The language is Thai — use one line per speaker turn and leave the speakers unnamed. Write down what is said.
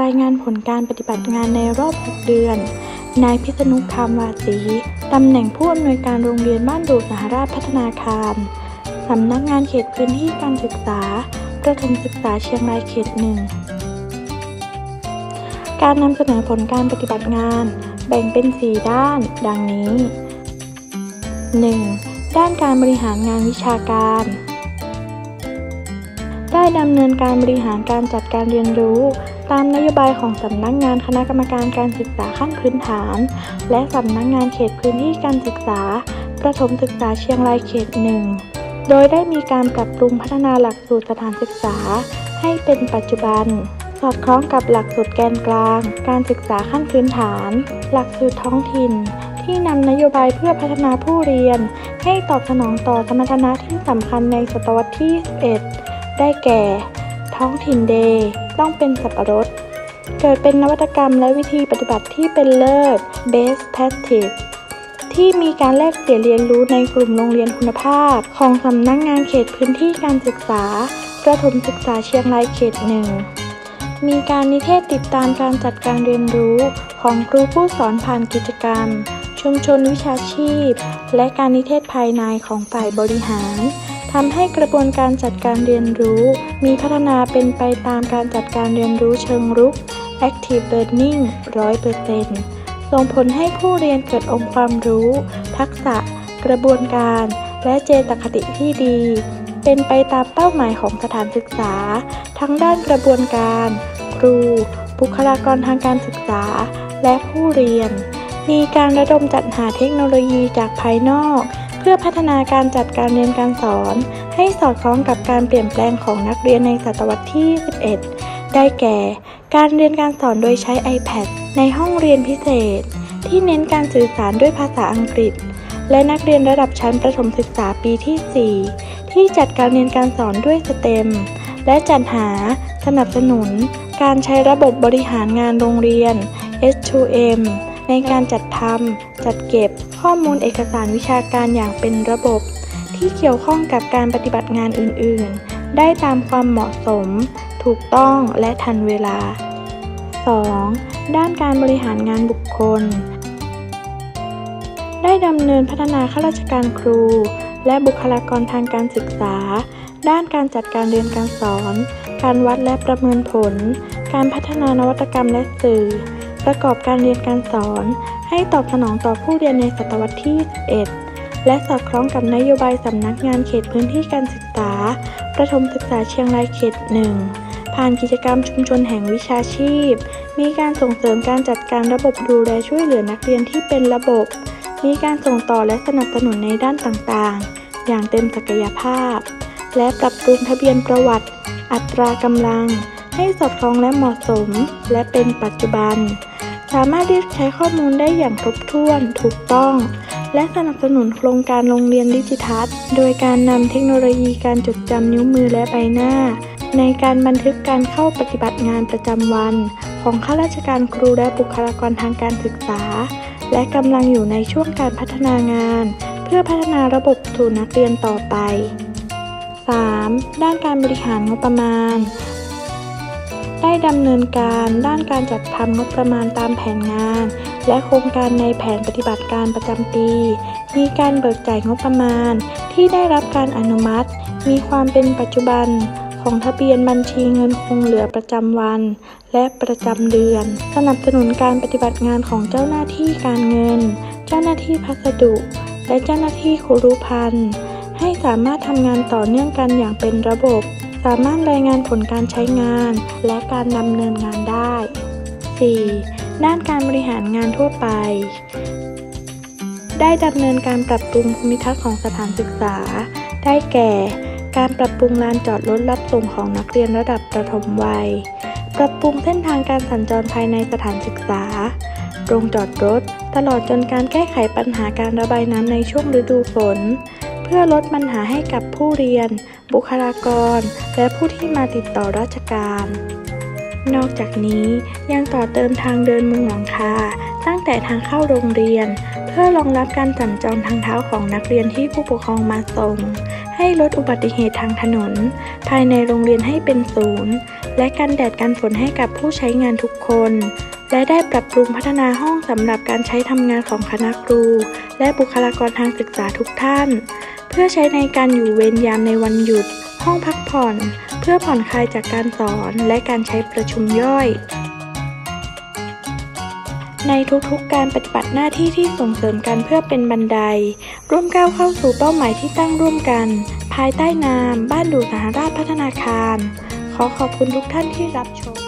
รายงานผลการปฏิบัติงานในรอบ 6 เดือน นายพิษณุคำวาสีตำแหน่งผู้อำนวยการโรงเรียนบ้านดูสหราชพัฒนาคาร สำนักงานเขตพื้นที่การศึกษา ประถมศึกษาเชียงรายเขตหนึ่ง การนำเสนอผลการปฏิบัติงาน แบ่งเป็น 4 ด้าน ดังนี้ 1. ด้านการบริหารงานวิชาการ ได้ดำเนินการบริหารการจัดการเรียนรู้ ตามนโยบายของสำนักงานคณะกรรมการการศึกษาขั้นพื้นฐาน และสำนักงานเขตพื้นที่การศึกษา ประถมศึกษาเชียงรายเขตหนึ่งโดยได้มีการปรับปรุงพัฒนาหลักสูตรสถานศึกษา ให้เป็นปัจจุบัน สอดคล้องกับหลักสูตรแกนกลาง การศึกษาขั้นพื้นฐาน หลักสูตรท้องถิ่น ที่นำนโยบายเพื่อพัฒนาผู้เรียน ให้ตอบสนองต่อสมรรถนะที่สำคัญในศตวรรษที่ 11 ได้แก่ ท้องถิ่นเดย์ ต้องเป็นสับปะรด เกิดเป็นนวัตกรรมและวิธีปฏิบัติที่เป็นเลิศ best practice ที่มีการแลกเปลี่ยนเรียนรู้ในกลุ่มโรงเรียนคุณภาพ ของสำนักงงานเขตพื้นที่การศึกษา ประถมศึกษาเชียงรายเขตหนึ่ง มีการนิเทศติดตามการจัดการเรียนรู้ของครูผู้สอนผ่านกิจกรรม ชุมชนวิชาชีพ และการนิเทศภายในของฝ่ายบริหาร ทำให้กระบวนการจัดการเรียนรู้ มีพัฒนาเป็นไปตามการจัดการเรียนรู้เชิงรุก Active Learning 100%ส่งผลให้ผู้เรียนเกิดองค์ความรู้ ทักษะ กระบวนการ และเจตคติที่ดี เป็นไปตามเป้าหมายของสถานศึกษา ทั้งด้านกระบวนการ ครู บุคลากรทางการศึกษา และผู้เรียน มีการระดมจัดหาเทคโนโลยีจากภายนอก เพื่อพัฒนาการจัดการเรียนการสอน ให้สอดคล้องกับการเปลี่ยนแปลงของนักเรียนในศตวรรษที่ 11 ได้แก่ การเรียนการสอนโดยใช้ iPad ในห้องเรียนพิเศษ ที่เน้นการสื่อสารด้วยภาษาอังกฤษ และนักเรียนระดับชั้นประถมศึกษาปีที่ 4 ที่จัดการเรียนการสอนด้วยสเต็มและจัดหา สนับสนุน การใช้ระบบบริหารงานโรงเรียน S2M ในการจัดทำจัดเก็บข้อมูลเอกสารวิชาการอย่างเป็นระบบ ที่เกี่ยวข้องกับการปฏิบัติงานอื่น ๆ ได้ตามความเหมาะสม ถูกต้องและทันเวลา 2. ด้านการบริหารงานบุคคล ได้ดำเนินพัฒนาข้าราชการครู และบุคลากรทางการศึกษา ด้านการจัดการเรียนการสอน การวัดและประเมินผล การพัฒนานวัตกรรมและสื่อ ประกอบการเรียนการสอน ให้ตอบสนองต่อผู้เรียนในศตวรรษที่11และสอดคล้องกับนโยบายสำนักงานเขตพื้นที่การศึกษา ประถมศึกษาเชียงรายเขตหนึ่งผ่านกิจกรรมชุมชนแห่งวิชาชีพ มีการส่งเสริมการจัดการระบบดูแลช่วยเหลือนักเรียนที่เป็นระบบ มีการส่งต่อและสนับสนุนในด้านต่างๆ อย่างเต็มศักยภาพ และปรับปรุงทะเบียนประวัติ อัตรากำลัง ให้สอดคล้องและเหมาะสม และเป็นปัจจุบัน สามารถเรียกใช้ข้อมูลได้อย่างครบถ้วน ถูกต้อง และสนับสนุนโครงการโรงเรียนดิจิทัลโดยการนำเทคโนโลยีการจดจำนิ้วมือและใบหน้า ในการบันทึกการเข้าปฏิบัติงานประจำวัน ของข้าราชการครูและบุคลากรทางการศึกษา และกำลังอยู่ในช่วงการพัฒนางาน เพื่อพัฒนาระบบสู่นักเรียนต่อไป 3. ด้านการบริหารงบประมาณ ได้ดำเนินการด้านการจัดทำงบประมาณตามแผนงาน และโครงการในแผนปฏิบัติการประจำปี มีการเบิกจ่ายงบประมาณ ที่ได้รับการอนุมัติ มีความเป็นปัจจุบันของทะเบียนบัญชีเงินคงเหลือประจำวัน และประจำเดือน สนับสนุนการปฏิบัติงานของเจ้าหน้าที่การเงิน เจ้าหน้าที่พัสดุ และเจ้าหน้าที่ครุพันธ์ให้สามารถทำงานต่อเนื่องกันอย่างเป็นระบบ สามารถรายงานผลการใช้งาน และการดำเนินงานได้ 4. ด้านการบริหารงานทั่วไป ได้ดำเนินการปรับปรุงภูมิทัศน์ของสถานศึกษา ได้แก่ การปรับปรุงลานจอดรถรับส่งของนักเรียนระดับประถมวัย ปรับปรุงเส้นทางการสัญจรภายในสถานศึกษา โรงจอดรถ ตลอดจนการแก้ไขปัญหาการระบายน้ำในช่วงฤดูฝน พื่อลดปัญหาให้กับผู้เรียน บุคลากร และผู้ที่มาติดต่อราชการ นอกจากนี้ยังต่อเติมทางเดินมุงหลังคา ตั้งแต่ทางเข้าโรงเรียน เพื่อรองรับการสัญจรทางเท้าของนักเรียนที่ผู้ปกครองมาส่ง ให้ให้ลดอุบัติเหตุทางถนน ภายในโรงเรียนให้เป็นศูนย์และกันแดดกันฝนให้กับผู้ใช้งานทุกคน และได้ปรับปรุงพัฒนาห้องสำหรับการใช้ทำงานของคณะครู และบุคลากรทางศึกษาทุกท่าน เพื่อใช้ในการอยู่เวรยามในวันหยุด ห้องพักผ่อน เพื่อผ่อนคลายจากการสอนและการใช้ประชุมย่อย ในทุกๆการปฏิบัติหน้าที่ที่ส่งเสริมกันเพื่อเป็นบันได ร่วมก้าวเข้าสู่เป้าหมายที่ตั้งร่วมกัน ภายใต้นาม บ้านดูสหราชพัฒนาคาร ขอขอบคุณทุกท่านที่รับชม